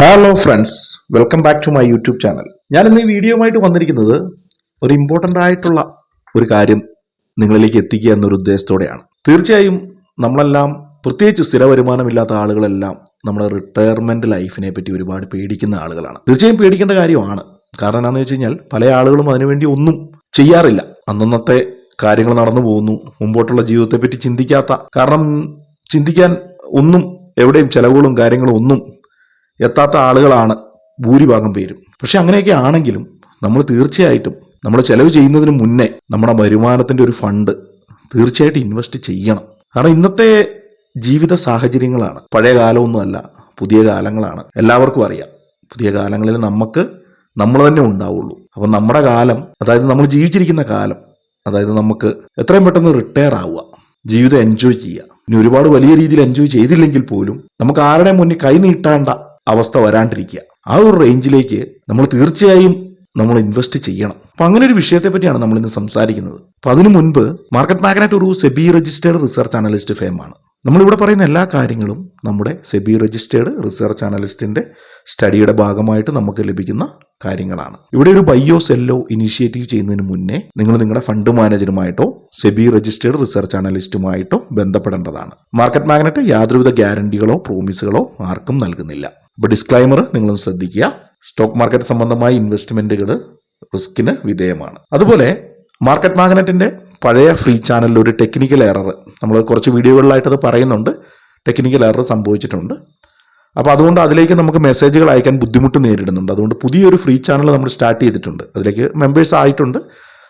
Hello friends welcome back to my YouTube channel ഞാൻ ഇന്ന് ഈ വീഡിയോയുമായിട്ട് വന്നിരിക്കുന്നത് ഒരു ഇമ്പോർട്ടന്റ് ആയിട്ടുള്ള ഒരു കാര്യം നിങ്ങളിലേക്ക് എത്തിക്കുക എന്നൊരു ഉദ്ദേശത്തോടെയാണ്. തീർച്ചയായും നമ്മളെല്ലാം പ്രത്യേകിച്ച് സ്ഥിര വരുമാനമില്ലാത്ത ആളുകളെല്ലാം നമ്മുടെ റിട്ടയർമെന്റ് ലൈഫിനെ പറ്റി ഒരുപാട് പേടിക്കുന്ന ആളുകളാണ്. തീർച്ചയായും പേടിക്കേണ്ട കാര്യമാണ്. കാരണം എന്താണെന്ന് വെച്ച് കഴിഞ്ഞാൽ പല ആളുകളും അതിനുവേണ്ടി ഒന്നും ചെയ്യാറില്ല. അന്നന്നത്തെ കാര്യങ്ങൾ നടന്നു പോകുന്നു. മുമ്പോട്ടുള്ള ജീവിതത്തെപ്പറ്റി ചിന്തിക്കാത്ത കാരണം ചിന്തിക്കാൻ ഒന്നും എവിടെയും ചെലവുകളും കാര്യങ്ങളും ഒന്നും എത്താത്ത ആളുകളാണ് ഭൂരിഭാഗം പേരും. പക്ഷെ അങ്ങനെയൊക്കെ ആണെങ്കിലും നമ്മൾ തീർച്ചയായിട്ടും നമ്മൾ ചെലവ് ചെയ്യുന്നതിന് മുന്നേ നമ്മുടെ വരുമാനത്തിന്റെ ഒരു ഫണ്ട് തീർച്ചയായിട്ടും ഇൻവെസ്റ്റ് ചെയ്യണം. കാരണം ഇന്നത്തെ ജീവിത സാഹചര്യങ്ങളാണ്. പഴയ കാലമൊന്നുമല്ല പുതിയ കാലങ്ങളാണ്. എല്ലാവർക്കും അറിയാം. പുതിയ കാലങ്ങളിൽ നമുക്ക് നമ്മൾ തന്നെ ഉണ്ടാവുള്ളൂ. അപ്പം നമ്മുടെ കാലം അതായത് നമ്മൾ ജീവിച്ചിരിക്കുന്ന കാലം അതായത് നമുക്ക് എത്രയും പെട്ടെന്ന് റിട്ടയർ ആവുക ജീവിതം എൻജോയ് ചെയ്യുക. ഇനി ഒരുപാട് വലിയ രീതിയിൽ എൻജോയ് ചെയ്തില്ലെങ്കിൽ പോലും നമുക്ക് ആരുടെ മുന്നിൽ കൈ നീട്ടേണ്ട അവസ്ഥ വരാണ്ടിരിക്കുക. ആ ഒരു റേഞ്ചിലേക്ക് നമ്മൾ തീർച്ചയായും നമ്മൾ ഇൻവെസ്റ്റ് ചെയ്യണം. അപ്പൊ അങ്ങനെ ഒരു വിഷയത്തെ പറ്റിയാണ് നമ്മൾ ഇന്ന് സംസാരിക്കുന്നത്. അപ്പൊ അതിനു മുൻപ് മാർക്കറ്റ് മാഗ്നറ്റ് ഒരു സെബി രജിസ്റ്റേഡ് റിസർച്ച് അനലിസ്റ്റ് ഫേമാണ് നമ്മളിവിടെ പറയുന്ന എല്ലാ കാര്യങ്ങളും നമ്മുടെ സെബി രജിസ്റ്റേർഡ് റിസർച്ച് അനലിസ്റ്റിന്റെ സ്റ്റഡിയുടെ ഭാഗമായിട്ട് നമുക്ക് ലഭിക്കുന്ന കാര്യങ്ങളാണ്. ഇവിടെ ഒരു ബയോ സെല്ലോ ഇനിഷ്യേറ്റീവ് ചെയ്യുന്നതിന് മുന്നേ നിങ്ങൾ നിങ്ങളുടെ ഫണ്ട് മാനേജറുമായിട്ടോ സെബി രജിസ്റ്റേർഡ് റിസർച്ച് അനലിസ്റ്റുമായിട്ടോ ബന്ധപ്പെടേണ്ടതാണ്. മാർക്കറ്റ് മാഗ്നറ്റ് യാതൊരുവിധ ഗ്യാരണ്ടികളോ പ്രോമിസുകളോ ആർക്കും നൽകുന്നില്ല. അപ്പോൾ ഡിസ്ക്ലൈമർ നിങ്ങളൊന്ന് ശ്രദ്ധിക്കുക. സ്റ്റോക്ക് മാർക്കറ്റ് സംബന്ധമായ ഇൻവെസ്റ്റ്മെന്റുകൾ റിസ്കിന് വിധേയമാണ്. അതുപോലെ മാർക്കറ്റ് മാഗ്നറ്റിന്റെ പഴയ ഫ്രീ ചാനലിൽ ഒരു ടെക്നിക്കൽ എറർ നമ്മൾ കുറച്ച് വീഡിയോകളിലായിട്ടത് പറയുന്നുണ്ട്. ടെക്നിക്കൽ എറർ സംഭവിച്ചിട്ടുണ്ട്. അപ്പോൾ അതുകൊണ്ട് അതിലേക്ക് നമുക്ക് മെസ്സേജുകൾ അയക്കാൻ ബുദ്ധിമുട്ട് നേരിടുന്നുണ്ട്. അതുകൊണ്ട് പുതിയൊരു ഫ്രീ ചാനൽ നമ്മൾ സ്റ്റാർട്ട് ചെയ്തിട്ടുണ്ട്. അതിലേക്ക് മെമ്പേഴ്സ് ആയിട്ടുണ്ട്.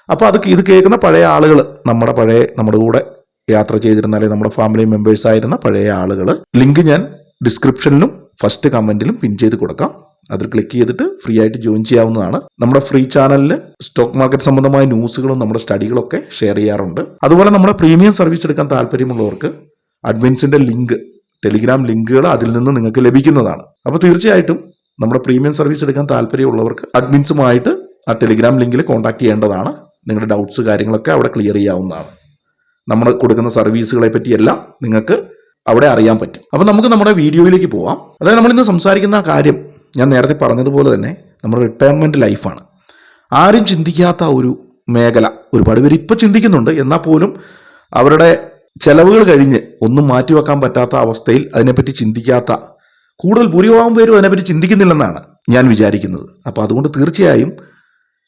അപ്പോൾ അത് ഇത് കേൾക്കുന്ന പഴയ ആളുകൾ നമ്മുടെ പഴയ നമ്മുടെ കൂടെ യാത്ര ചെയ്തിരുന്ന അല്ലെങ്കിൽ നമ്മുടെ ഫാമിലി മെമ്പേഴ്സ് ആയിരുന്ന പഴയ ആളുകൾ ലിങ്ക് ഞാൻ ഡിസ്ക്രിപ്ഷനിലും ഫസ്റ്റ് കമന്റിലും പിൻ ചെയ്ത് കൊടുക്കാം. അതിൽ ക്ലിക്ക് ചെയ്തിട്ട് ഫ്രീ ആയിട്ട് ജോയിൻ ചെയ്യാവുന്നതാണ്. നമ്മുടെ ഫ്രീ ചാനലിൽ സ്റ്റോക്ക് മാർക്കറ്റ് സംബന്ധമായ ന്യൂസുകളും നമ്മുടെ സ്റ്റഡികളൊക്കെ ഷെയർ ചെയ്യാറുണ്ട്. അതുപോലെ നമ്മുടെ പ്രീമിയം സർവീസ് എടുക്കാൻ താല്പര്യമുള്ളവർക്ക് അഡ്മിൻസിന്റെ ലിങ്ക് ടെലിഗ്രാം ലിങ്കുകൾ അതിൽ നിന്ന് നിങ്ങൾക്ക് ലഭിക്കുന്നതാണ്. അപ്പോൾ തീർച്ചയായിട്ടും നമ്മുടെ പ്രീമിയം സർവീസ് എടുക്കാൻ താല്പര്യമുള്ളവർക്ക് അഡ്മിൻസുമായിട്ട് ആ ടെലിഗ്രാം ലിങ്കിൽ കോൺടാക്ട് ചെയ്യേണ്ടതാണ്. നിങ്ങളുടെ ഡൗട്ട്സ് കാര്യങ്ങളൊക്കെ അവിടെ ക്ലിയർ ചെയ്യാവുന്നതാണ്. നമ്മൾ കൊടുക്കുന്ന സർവീസുകളെ പറ്റിയെല്ലാം നിങ്ങൾക്ക് അവിടെ അറിയാൻ പറ്റും. അപ്പം നമുക്ക് നമ്മുടെ വീഡിയോയിലേക്ക് പോവാം. അതായത് നമ്മൾ ഇന്ന് സംസാരിക്കുന്ന കാര്യം ഞാൻ നേരത്തെ പറഞ്ഞതുപോലെ തന്നെ നമ്മുടെ റിട്ടയർമെന്റ് ലൈഫാണ് ആരും ചിന്തിക്കാത്ത ഒരു മേഖല ഒരുപാട് പേര് ഇപ്പോൾ ചിന്തിക്കുന്നുണ്ട്. എന്നാൽ പോലും അവരുടെ ചെലവുകൾ കഴിഞ്ഞ് ഒന്നും മാറ്റിവെക്കാൻ പറ്റാത്ത അവസ്ഥയിൽ അതിനെപ്പറ്റി ചിന്തിക്കാത്ത കൂടുതൽ ഭൂരിഭാഗം പേരും അതിനെപ്പറ്റി ചിന്തിക്കുന്നില്ലെന്നാണ് ഞാൻ വിചാരിക്കുന്നത്. അപ്പോൾ അതുകൊണ്ട് തീർച്ചയായും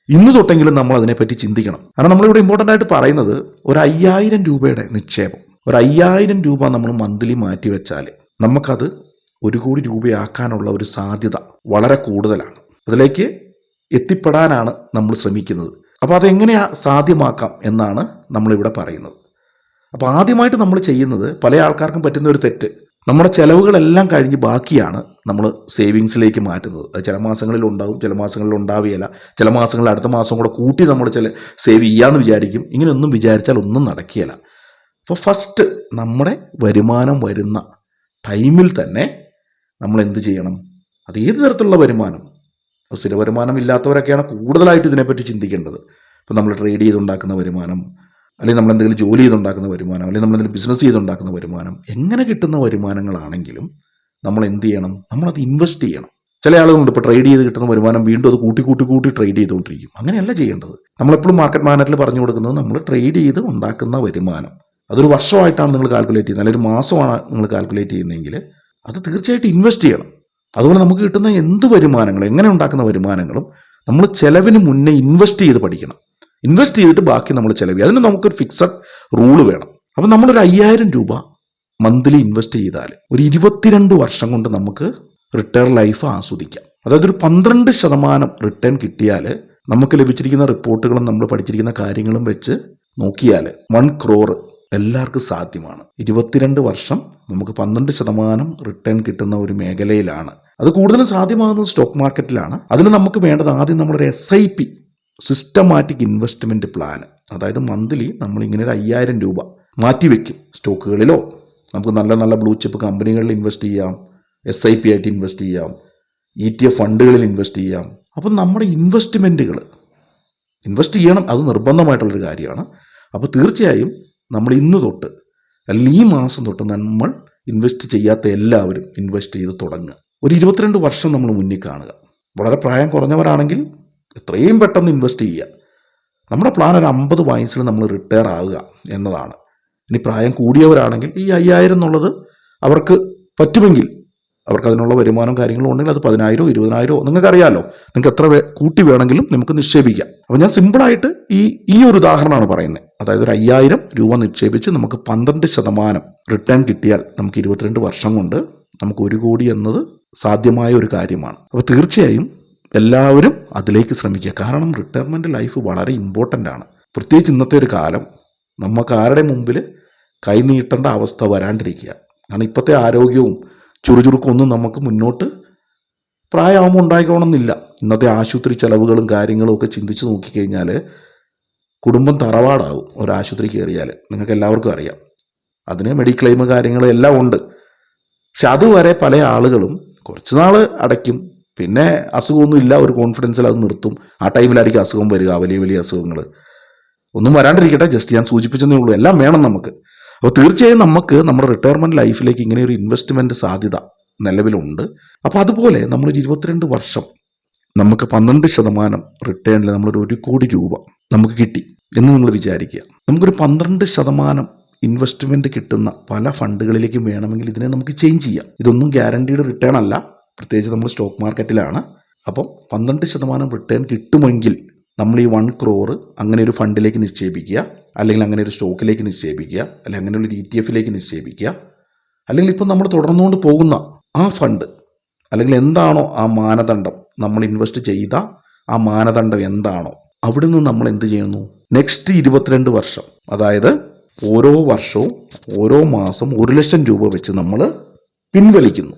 ഇന്ന് തൊട്ടെങ്കിലും നമ്മൾ അതിനെപ്പറ്റി ചിന്തിക്കണം. കാരണം നമ്മളിവിടെ ഇമ്പോർട്ടന്റ് ആയിട്ട് പറയുന്നത് ഒരു അയ്യായിരം രൂപയുടെ നിക്ഷേപം. ഒരു അയ്യായിരം രൂപ നമ്മൾ മന്ത്ലി മാറ്റി വെച്ചാൽ നമുക്കത് ഒരു കോടി രൂപയാക്കാനുള്ള ഒരു സാധ്യത വളരെ കൂടുതലാണ്. അതിലേക്ക് എത്തിപ്പെടാനാണ് നമ്മൾ ശ്രമിക്കുന്നത്. അപ്പോൾ അതെങ്ങനെയാ സാധ്യമാക്കാം എന്നാണ് നമ്മളിവിടെ പറയുന്നത്. അപ്പോൾ ആദ്യമായിട്ട് നമ്മൾ ചെയ്യുന്നത് പല ആൾക്കാർക്കും പറ്റുന്ന ഒരു തെറ്റ്. നമ്മുടെ ചിലവുകളെല്ലാം കഴിഞ്ഞ് ബാക്കിയാണ് നമ്മൾ സേവിങ്സിലേക്ക് മാറ്റുന്നത്. അത് ചില മാസങ്ങളിൽ ഉണ്ടാവും ചില മാസങ്ങളിൽ ഉണ്ടാവുകയില്ല. ചില മാസങ്ങളിൽ അടുത്ത മാസം കൂടെ കൂട്ടി നമ്മൾ ചില സേവ് ചെയ്യാമെന്ന് വിചാരിക്കും. ഇങ്ങനെയൊന്നും വിചാരിച്ചാൽ ഒന്നും നടക്കുകയില്ല. അപ്പോൾ ഫസ്റ്റ് നമ്മുടെ വരുമാനം വരുന്ന ടൈമിൽ തന്നെ നമ്മൾ എന്ത് ചെയ്യണം? അത് ഏത് തരത്തിലുള്ള വരുമാനം? അപ്പോൾ സ്ഥിര വരുമാനം ഇല്ലാത്തവരൊക്കെയാണ് കൂടുതലായിട്ട് ഇതിനെപ്പറ്റി ചിന്തിക്കേണ്ടത്. ഇപ്പം നമ്മൾ ട്രേഡ് ചെയ്തുണ്ടാക്കുന്ന വരുമാനം അല്ലെങ്കിൽ നമ്മൾ എന്തെങ്കിലും ജോലി ചെയ്തുണ്ടാക്കുന്ന വരുമാനം അല്ലെങ്കിൽ നമ്മൾ എന്തെങ്കിലും ബിസിനസ് ചെയ്തുണ്ടാക്കുന്ന വരുമാനം എങ്ങനെ കിട്ടുന്ന വരുമാനങ്ങളാണെങ്കിലും നമ്മൾ എന്ത് ചെയ്യണം? നമ്മളത് ഇൻവെസ്റ്റ് ചെയ്യണം. ചില ആളുകളുണ്ട് ഇപ്പോൾ ട്രേഡ് ചെയ്ത് കിട്ടുന്ന വരുമാനം വീണ്ടും അത് കൂട്ടി കൂട്ടി കൂട്ടി ട്രേഡ് ചെയ്തുകൊണ്ടിരിക്കും. അങ്ങനെയല്ല ചെയ്യേണ്ടത്. നമ്മളെപ്പോഴും മാർക്കറ്റ് മാനറ്റിൽ പറഞ്ഞു കൊടുക്കുന്നത് നമ്മൾ ട്രേഡ് ചെയ്ത് ഉണ്ടാക്കുന്ന വരുമാനം. അതൊരു വർഷമായിട്ടാണ് നിങ്ങൾ കാൽക്കുലേറ്റ് ചെയ്യുന്നത്. അല്ലെങ്കിൽ ഒരു മാസമാണ് നിങ്ങൾ കാൽക്കുലേറ്റ് ചെയ്യുന്നതെങ്കിൽ അത് തീർച്ചയായിട്ടും ഇൻവെസ്റ്റ് ചെയ്യണം. അതുപോലെ നമുക്ക് കിട്ടുന്ന എന്ത് വരുമാനങ്ങളും എങ്ങനെ ഉണ്ടാക്കുന്ന വരുമാനങ്ങളും നമ്മൾ ചെലവിന് മുന്നേ ഇൻവെസ്റ്റ് ചെയ്ത് പഠിക്കണം. ഇൻവെസ്റ്റ് ചെയ്തിട്ട് ബാക്കി നമ്മൾ ചെലവ് അതിന് നമുക്കൊരു ഫിക്സഡ് റൂൾ വേണം. അപ്പം നമ്മളൊരു അയ്യായിരം രൂപ മന്ത്ലി ഇൻവെസ്റ്റ് ചെയ്താൽ ഒരു ഇരുപത്തിരണ്ട് വർഷം കൊണ്ട് നമുക്ക് റിട്ടയർ ലൈഫ് ആസ്വദിക്കാം. അതായത് ഒരു പന്ത്രണ്ട് ശതമാനം റിട്ടേൺ കിട്ടിയാൽ നമുക്ക് ലഭിച്ചിരിക്കുന്ന റിപ്പോർട്ടുകളും നമ്മൾ പഠിച്ചിരിക്കുന്ന കാര്യങ്ങളും വെച്ച് നോക്കിയാൽ വൺ ക്രോറ് എല്ലാവർക്കും സാധ്യമാണ്. ഇരുപത്തിരണ്ട് വർഷം നമുക്ക് പന്ത്രണ്ട് ശതമാനം റിട്ടേൺ കിട്ടുന്ന ഒരു മേഖലയിലാണ്. അത് കൂടുതലും സാധ്യമാകുന്നത് സ്റ്റോക്ക് മാർക്കറ്റിലാണ് അതിന് നമുക്ക് വേണ്ടത് ആദ്യം നമ്മളൊരു S I P systematic investment plan അതായത് മന്ത്ലി നമ്മൾ ഇങ്ങനെ ഒരു അയ്യായിരം രൂപ മാറ്റിവെക്കും സ്റ്റോക്കുകളിലോ. നമുക്ക് നല്ല നല്ല ബ്ലൂ ചിപ്പ് കമ്പനികളിൽ ഇൻവെസ്റ്റ് ചെയ്യാം എസ് ഐ പി ആയിട്ട് ഇൻവെസ്റ്റ് ചെയ്യാം ഇ ടി എഫ് ഫണ്ടുകളിൽ ഇൻവെസ്റ്റ് ചെയ്യാം. അപ്പം നമ്മുടെ ഇൻവെസ്റ്റ്മെന്റുകൾ ഇൻവെസ്റ്റ് ചെയ്യണം അത് നിർബന്ധമായിട്ടുള്ളൊരു കാര്യമാണ്. അപ്പോൾ തീർച്ചയായും നമ്മൾ ഇന്ന് തൊട്ട് അല്ലെങ്കിൽ ഈ മാസം തൊട്ട് നമ്മൾ ഇൻവെസ്റ്റ് ചെയ്യാത്ത എല്ലാവരും ഇൻവെസ്റ്റ് ചെയ്ത് തുടങ്ങുക. ഒരു ഇരുപത്തിരണ്ട് വർഷം നമ്മൾ മുന്നിൽ കാണുക. വളരെ പ്രായം കുറഞ്ഞവരാണെങ്കിൽ എത്രയും പെട്ടെന്ന് ഇൻവെസ്റ്റ് ചെയ്യുക. നമ്മുടെ പ്ലാൻ ഒരു അമ്പത് വയസ്സിൽ നമ്മൾ റിട്ടയർ ആവുക എന്നതാണ്. ഇനി പ്രായം കൂടിയവരാണെങ്കിൽ ഈ അയ്യായിരം എന്നുള്ളത് അവർക്ക് പറ്റുമെങ്കിൽ അവർക്ക് അതിനുള്ള വരുമാനം കാര്യങ്ങളും ഉണ്ടെങ്കിൽ അത് പതിനായിരോ ഇരുപതിനായിരോ നിങ്ങൾക്ക് അറിയാമല്ലോ നിങ്ങൾക്ക് എത്ര കൂട്ടി വേണമെങ്കിലും നമുക്ക് നിക്ഷേപിക്കാം. അപ്പോൾ ഞാൻ സിമ്പിളായിട്ട് ഈ ഈ ഒരു ഉദാഹരണമാണ് പറയുന്നത്. അതായത് ഒരു അയ്യായിരം രൂപ നിക്ഷേപിച്ച് നമുക്ക് പന്ത്രണ്ട് ശതമാനം റിട്ടേൺ കിട്ടിയാൽ നമുക്ക് ഇരുപത്തിരണ്ട് വർഷം കൊണ്ട് നമുക്ക് ഒരു കോടി എന്നത് സാധ്യമായ ഒരു കാര്യമാണ്. അപ്പോൾ തീർച്ചയായും എല്ലാവരും അതിലേക്ക് ശ്രമിക്കുക. കാരണം റിട്ടയർമെന്റ് ലൈഫ് വളരെ ഇമ്പോർട്ടന്റ് ആണ്. പ്രത്യേകിച്ച് ഇന്നത്തെ ഒരു കാലം നമുക്ക് ആരുടെ മുമ്പിൽ കൈനീട്ടേണ്ട അവസ്ഥ വരാണ്ടിരിക്കുക. കാരണം ഇപ്പോഴത്തെ ആരോഗ്യവും ചുറുചുറുക്കും ഒന്നും നമുക്ക് മുന്നോട്ട് പ്രായമാകുമ്പോൾ ഉണ്ടായിക്കോണമെന്നില്ല. ഇന്നത്തെ ആശുപത്രി ചെലവുകളും കാര്യങ്ങളും ഒക്കെ ചിന്തിച്ച് നോക്കിക്കഴിഞ്ഞാൽ കുടുംബം തറവാടാവും ഒരു ആശുപത്രി കയറിയാൽ. നിങ്ങൾക്ക് എല്ലാവർക്കും അറിയാം. അതിന് മെഡിക്ലെയിം കാര്യങ്ങളും എല്ലാം ഉണ്ട്. പക്ഷെ അതുവരെ പല ആളുകളും കുറച്ച് നാൾ അടയ്ക്കും. പിന്നെ അസുഖമൊന്നും ഇല്ല. ഒരു കോൺഫിഡൻസിൽ അത് നിർത്തും. ആ ടൈമിലായിരിക്കും അസുഖം വരിക. വലിയ വലിയ അസുഖങ്ങൾ. ഒന്നും വരാണ്ടിരിക്കട്ടെ. ജസ്റ്റ് ഞാൻ സൂചിപ്പിച്ചതേ ഉള്ളൂ. എല്ലാം വേണം നമുക്ക്. അപ്പോൾ തീർച്ചയായും നമുക്ക് നമ്മുടെ റിട്ടയർമെന്റ് ലൈഫിലേക്ക് ഇങ്ങനെ ഒരു ഇൻവെസ്റ്റ്മെന്റ് സാധ്യത നിലവിലുണ്ട്. അപ്പോൾ അതുപോലെ നമ്മളൊരു ഇരുപത്തിരണ്ട് വർഷം നമുക്ക് പന്ത്രണ്ട് ശതമാനം റിട്ടേണിൽ നമ്മളൊരു ഒരു കോടി രൂപ നമുക്ക് കിട്ടി എന്ന് നിങ്ങൾ വിചാരിക്കുക. നമുക്കൊരു പന്ത്രണ്ട് ശതമാനം ഇൻവെസ്റ്റ്മെന്റ് കിട്ടുന്ന പല ഫണ്ടുകളിലേക്കും വേണമെങ്കിൽ ഇതിനെ നമുക്ക് ചേഞ്ച് ചെയ്യാം. ഇതൊന്നും ഗ്യാരണ്ടീഡ് റിട്ടേൺ അല്ല. പ്രത്യേകിച്ച് നമ്മൾ സ്റ്റോക്ക് മാർക്കറ്റിലാണ് അപ്പം പന്ത്രണ്ട് ശതമാനം റിട്ടേൺ കിട്ടുമെങ്കിൽ നമ്മൾ ഈ വൺ ക്രോർ അങ്ങനെ ഒരു ഫണ്ടിലേക്ക് നിക്ഷേപിക്കുക. അല്ലെങ്കിൽ അങ്ങനെ ഒരു സ്റ്റോക്കിലേക്ക് നിക്ഷേപിക്കുക അല്ലെങ്കിൽ അങ്ങനെ ഒരു ഇ ടി എഫിലേക്ക് നിക്ഷേപിക്കുക അല്ലെങ്കിൽ ഇപ്പം നമ്മൾ തുടർന്നുകൊണ്ട് പോകുന്ന ആ ഫണ്ട് അല്ലെങ്കിൽ എന്താണോ ആ മാനദണ്ഡം നമ്മൾ ഇൻവെസ്റ്റ് ചെയ്ത ആ മാനദണ്ഡം എന്താണോ അവിടെ നിന്ന് നമ്മൾ എന്ത് ചെയ്യുന്നു? നെക്സ്റ്റ് ഇരുപത്തിരണ്ട് വർഷം അതായത് ഓരോ വർഷവും ഓരോ മാസം ഒരു ലക്ഷം രൂപ വെച്ച് നമ്മൾ പിൻവലിക്കുന്നു.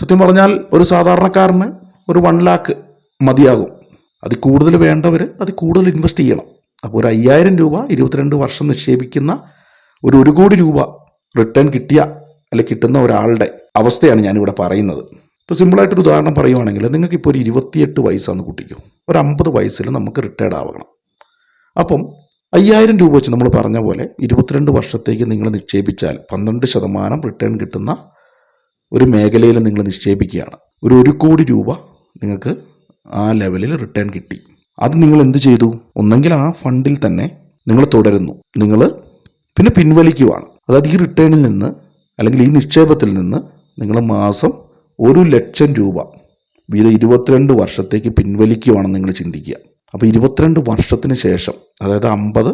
സത്യം പറഞ്ഞാൽ ഒരു സാധാരണക്കാരന് ഒരു വൺ ലാക്ക് മതിയാകും. അതിൽ കൂടുതൽ വേണ്ടവർ അതിൽ കൂടുതൽ ഇൻവെസ്റ്റ് ചെയ്യണം. അപ്പോൾ ഒരു അയ്യായിരം രൂപ ഇരുപത്തിരണ്ട് വർഷം നിക്ഷേപിക്കുന്ന ഒരു ഒരു കോടി രൂപ റിട്ടേൺ കിട്ടിയ അല്ലെ കിട്ടുന്ന ഒരാളുടെ അവസ്ഥയാണ് ഞാനിവിടെ പറയുന്നത്. ഇപ്പോൾ സിമ്പിളായിട്ടൊരു ഉദാഹരണം പറയുവാണെങ്കിൽ നിങ്ങൾക്ക് ഇപ്പോൾ ഒരു ഇരുപത്തിയെട്ട് വയസ്സാണ് കുട്ടിക്കും ഒരു അമ്പത് വയസ്സിൽ നമുക്ക് റിട്ടയർഡ് ആവണം. അപ്പം അയ്യായിരം രൂപ വെച്ച് നമ്മൾ പറഞ്ഞ പോലെ ഇരുപത്തിരണ്ട് വർഷത്തേക്ക് നിങ്ങൾ നിക്ഷേപിച്ചാൽ പന്ത്രണ്ട് ശതമാനം റിട്ടേൺ കിട്ടുന്ന ഒരു മേഖലയിൽ നിങ്ങൾ നിക്ഷേപിക്കുകയാണ്. ഒരു ഒരു കോടി രൂപ നിങ്ങൾക്ക് ആ ലെവലിൽ റിട്ടേൺ കിട്ടി. അത് നിങ്ങൾ എന്ത് ചെയ്തു? ഒന്നെങ്കിൽ ആ ഫണ്ടിൽ തന്നെ നിങ്ങൾ തുടരുന്നു. നിങ്ങൾ പിന്നെ പിൻവലിക്കുവാണ്. അതായത് ഈ റിട്ടേണിൽ നിന്ന് അല്ലെങ്കിൽ ഈ നിക്ഷേപത്തിൽ നിന്ന് നിങ്ങൾ മാസം ഒരു ലക്ഷം രൂപ വീതം ഇരുപത്തിരണ്ട് വർഷത്തേക്ക് പിൻവലിക്കുവാണെന്ന് നിങ്ങൾ ചിന്തിക്കുക. അപ്പോൾ ഇരുപത്തിരണ്ട് വർഷത്തിന് ശേഷം അതായത് അമ്പത്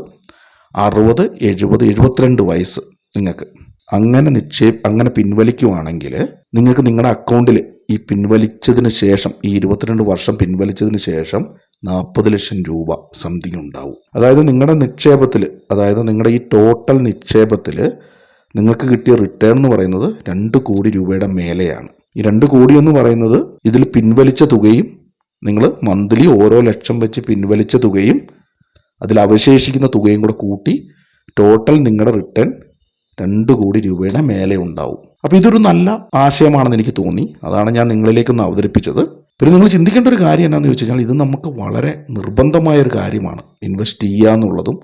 അറുപത് എഴുപത് എഴുപത്തിരണ്ട് വയസ്സ് നിങ്ങൾക്ക് അങ്ങനെ നിക്ഷേപ അങ്ങനെ പിൻവലിക്കുവാണെങ്കിൽ നിങ്ങൾക്ക് നിങ്ങളുടെ അക്കൗണ്ടിൽ ഈ പിൻവലിച്ചതിന് ശേഷം ഈ ഇരുപത്തിരണ്ട് വർഷം പിൻവലിച്ചതിന് ശേഷം നാൽപ്പത് ലക്ഷം രൂപ സംതിങ് ഉണ്ടാവും. അതായത് നിങ്ങളുടെ നിക്ഷേപത്തിൽ അതായത് നിങ്ങളുടെ ഈ ടോട്ടൽ നിക്ഷേപത്തിൽ നിങ്ങൾക്ക് കിട്ടിയ റിട്ടേൺ എന്ന് പറയുന്നത് രണ്ട് കോടി രൂപയുടെ മേലെയാണ്. ഈ രണ്ട് കോടി എന്ന് പറയുന്നത് ഇതിൽ പിൻവലിച്ച തുകയും നിങ്ങൾ മന്ത്ലി ഓരോ ലക്ഷം വെച്ച് പിൻവലിച്ച തുകയും അതിൽ അവശേഷിക്കുന്ന തുകയും കൂടെ കൂട്ടി ടോട്ടൽ നിങ്ങളുടെ റിട്ടേൺ രണ്ട് കോടി രൂപയുടെ മേലെ ഉണ്ടാവും. അപ്പോൾ ഇതൊരു നല്ല ആശയമാണെന്ന് എനിക്ക് തോന്നി. അതാണ് ഞാൻ നിങ്ങളിലേക്കൊന്ന് അവതരിപ്പിച്ചത്. പിന്നെ നിങ്ങൾ ചിന്തിക്കേണ്ട ഒരു കാര്യം എന്നാന്ന് ചോദിച്ചു കഴിഞ്ഞാൽ ഇത് നമുക്ക് വളരെ നിർബന്ധമായ ഒരു കാര്യമാണ്. ഇൻവെസ്റ്റ് ചെയ്യുക എന്നുള്ളതും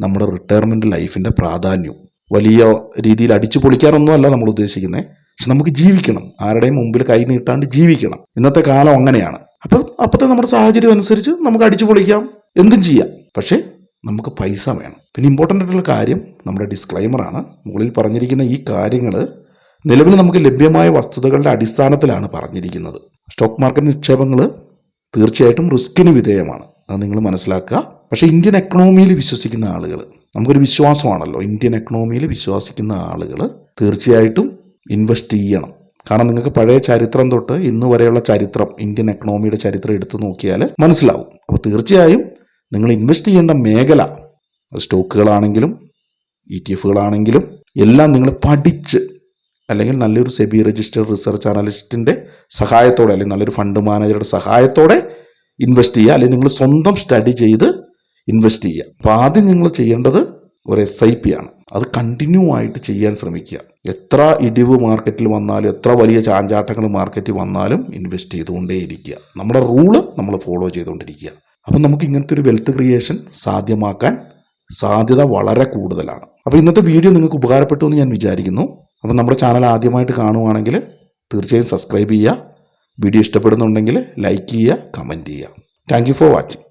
നമ്മുടെ റിട്ടയർമെന്റ് ലൈഫിന്റെ പ്രാധാന്യവും. വലിയ രീതിയിൽ അടിച്ചു പൊളിക്കാനൊന്നുമല്ല നമ്മൾ ഉദ്ദേശിക്കുന്നത് പക്ഷെ നമുക്ക് ജീവിക്കണം. ആരുടെയും മുമ്പിൽ കൈ നീട്ടാണ്ട് ജീവിക്കണം. ഇന്നത്തെ കാലം അങ്ങനെയാണ്. അപ്പം അപ്പോഴത്തെ നമ്മുടെ സാഹചര്യം അനുസരിച്ച് നമുക്ക് അടിച്ചു പൊളിക്കാം. എന്തും ചെയ്യാം. പക്ഷേ നമുക്ക് പൈസ വേണം. പിന്നെ ഇമ്പോർട്ടന്റ് ആയിട്ടുള്ള കാര്യം നമ്മുടെ ഡിസ്ക്ലൈമറാണ് മുകളിൽ പറഞ്ഞിരിക്കുന്ന ഈ കാര്യങ്ങൾ നിലവിൽ നമുക്ക് ലഭ്യമായ വസ്തുതകളുടെ അടിസ്ഥാനത്തിലാണ് പറഞ്ഞിരിക്കുന്നത്. സ്റ്റോക്ക് മാർക്കറ്റ് നിക്ഷേപങ്ങൾ തീർച്ചയായിട്ടും റിസ്കിന് വിധേയമാണ്. അത് നിങ്ങൾ മനസ്സിലാക്കുക. പക്ഷേ ഇന്ത്യൻ എക്കണോമിയിൽ വിശ്വസിക്കുന്ന ആളുകൾ നമുക്കൊരു വിശ്വാസമാണല്ലോ ഇന്ത്യൻ എക്കണോമിയിൽ വിശ്വസിക്കുന്ന ആളുകൾ തീർച്ചയായിട്ടും ഇൻവെസ്റ്റ് ചെയ്യണം. കാരണം നിങ്ങൾക്ക് പഴയ ചരിത്രം തൊട്ട് ഇന്ന് വരെയുള്ള ചരിത്രം ഇന്ത്യൻ എക്കണോമിയുടെ ചരിത്രം എടുത്തു നോക്കിയാൽ മനസ്സിലാവും. അപ്പോൾ തീർച്ചയായും നിങ്ങൾ ഇൻവെസ്റ്റ് ചെയ്യേണ്ട മേഖല സ്റ്റോക്കുകളാണെങ്കിലും ഇ ടി എഫുകളാണെങ്കിലും എല്ലാം നിങ്ങൾ പഠിച്ച് അല്ലെങ്കിൽ നല്ലൊരു സെബി രജിസ്റ്റേഡ് റിസർച്ച് അനലിസ്റ്റിന്റെ സഹായത്തോടെ അല്ലെങ്കിൽ നല്ലൊരു ഫണ്ട് മാനേജറുടെ സഹായത്തോടെ ഇൻവെസ്റ്റ് ചെയ്യുക അല്ലെങ്കിൽ നിങ്ങൾ സ്വന്തം സ്റ്റഡി ചെയ്ത് ഇൻവെസ്റ്റ് ചെയ്യുക. അപ്പോൾ ആദ്യം നിങ്ങൾ ചെയ്യേണ്ടത് ഒരു എസ് ഐ പി ആണ്. അത് കണ്ടിന്യൂ ആയിട്ട് ചെയ്യാൻ ശ്രമിക്കുക. എത്ര ഇടിവ് മാർക്കറ്റിൽ വന്നാലും എത്ര വലിയ ചാഞ്ചാട്ടങ്ങൾ മാർക്കറ്റിൽ വന്നാലും ഇൻവെസ്റ്റ് ചെയ്തുകൊണ്ടേയിരിക്കുക. നമ്മുടെ റൂൾ നമ്മൾ ഫോളോ ചെയ്തുകൊണ്ടിരിക്കുക. അപ്പം നമുക്ക് ഇങ്ങനത്തെ ഒരു വെൽത്ത് ക്രിയേഷൻ സാധ്യമാക്കാൻ സാധ്യത വളരെ കൂടുതലാണ്. അപ്പോൾ ഇന്നത്തെ വീഡിയോ നിങ്ങൾക്ക് ഉപകാരപ്പെട്ടു എന്ന് ഞാൻ വിചാരിക്കുന്നു. അപ്പം നമ്മുടെ ചാനൽ ആദ്യമായിട്ട് കാണുവാണെങ്കിൽ തീർച്ചയായും സബ്സ്ക്രൈബ് ചെയ്യുക. വീഡിയോ ഇഷ്ടപ്പെടുന്നുണ്ടെങ്കിൽ ലൈക്ക് ചെയ്യുക കമന്റ് ചെയ്യുക. Thank for watching